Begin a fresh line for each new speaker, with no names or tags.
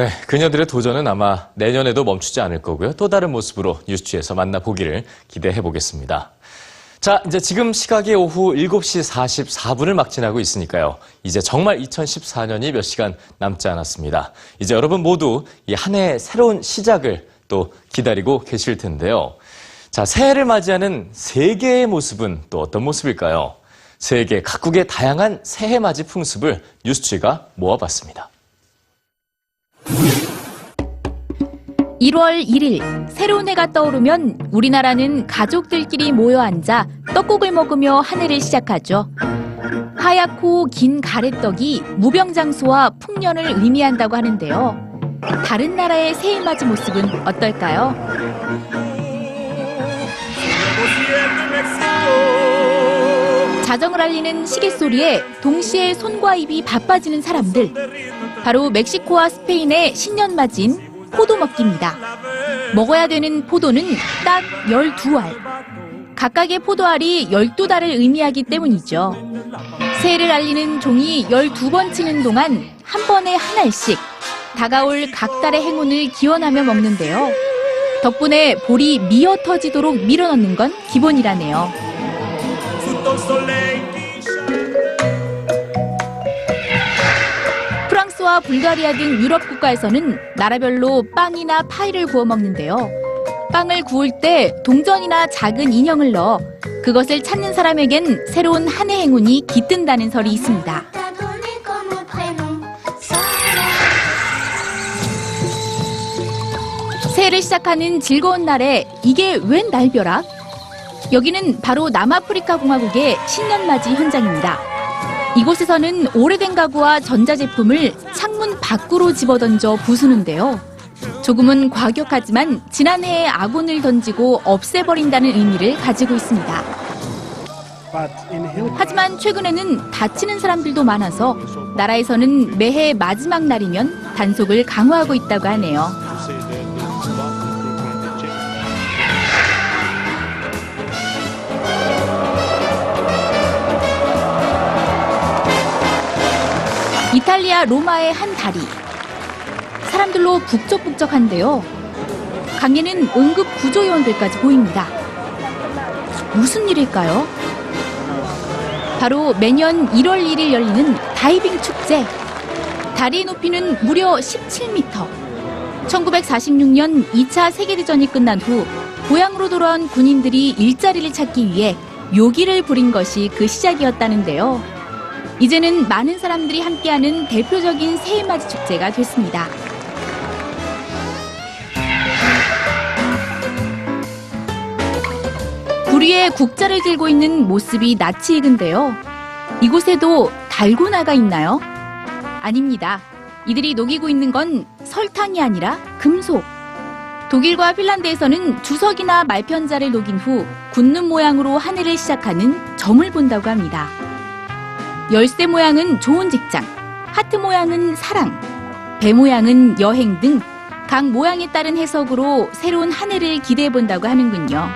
네, 그녀들의 도전은 아마 내년에도 멈추지 않을 거고요. 또 다른 모습으로 뉴스취에서 만나보기를 기대해 보겠습니다. 자, 이제 지금 시각이 오후 7시 44분을 막 지나고 있으니까요. 이제 정말 2014년이 몇 시간 남지 않았습니다. 이제 여러분 모두 이 한 해의 새로운 시작을 또 기다리고 계실 텐데요. 자, 새해를 맞이하는 세계의 모습은 또 어떤 모습일까요? 세계 각국의 다양한 새해 맞이 풍습을 뉴스취가 모아봤습니다.
1월 1일 새로운 해가 떠오르면 우리나라는 가족들끼리 모여 앉아 떡국을 먹으며 한 해를 시작하죠. 하얗고 긴 가래떡이 무병장수와 풍년을 의미한다고 하는데요. 다른 나라의 새해 맞이 모습은 어떨까요? 자정을 알리는 시계 소리에 동시에 손과 입이 바빠지는 사람들. 바로 멕시코와 스페인의 신년 맞이인 포도 먹기입니다. 먹어야 되는 포도는 딱 12알. 각각의 포도알이 12달을 의미하기 때문이죠. 새해를 알리는 종이 12번 치는 동안 한 번에 한 알씩 다가올 각 달의 행운을 기원하며 먹는데요. 덕분에 볼이 미어 터지도록 밀어넣는 건 기본이라네요. 프랑스와 불가리아 등 유럽 국가에서는 나라별로 빵이나 파이를 구워 먹는데요. 빵을 구울 때 동전이나 작은 인형을 넣어 그것을 찾는 사람에겐 새로운 한 해 행운이 깃든다는 설이 있습니다. 새해를 시작하는 즐거운 날에 이게 웬 날벼락? 여기는 바로 남아프리카 공화국의 신년맞이 현장입니다. 이곳에서는 오래된 가구와 전자제품을 창문 밖으로 집어던져 부수는데요. 조금은 과격하지만 지난해에 아군을 던지고 없애버린다는 의미를 가지고 있습니다. 하지만 최근에는 다치는 사람들도 많아서 나라에서는 매해 마지막 날이면 단속을 강화하고 있다고 하네요. 이탈리아 로마의 한 다리. 사람들로 북적북적한데요. 강에는 응급 구조요원들까지 보입니다. 무슨 일일까요? 바로 매년 1월 1일 열리는 다이빙 축제. 다리의 높이는 무려 17m. 1946년 2차 세계대전이 끝난 후 고향으로 돌아온 군인들이 일자리를 찾기 위해 묘기를 부린 것이 그 시작이었다는데요. 이제는 많은 사람들이 함께하는 대표적인 새해맞이 축제가 됐습니다. 굴 위에 국자를 들고 있는 모습이 낯이 익은데요. 이곳에도 달고나가 있나요? 아닙니다. 이들이 녹이고 있는 건 설탕이 아니라 금속. 독일과 핀란드에서는 주석이나 말편자를 녹인 후 굳는 모양으로 한 해를 시작하는 점을 본다고 합니다. 열쇠 모양은 좋은 직장, 하트 모양은 사랑, 배 모양은 여행 등 각 모양에 따른 해석으로 새로운 한 해를 기대해 본다고 하는군요.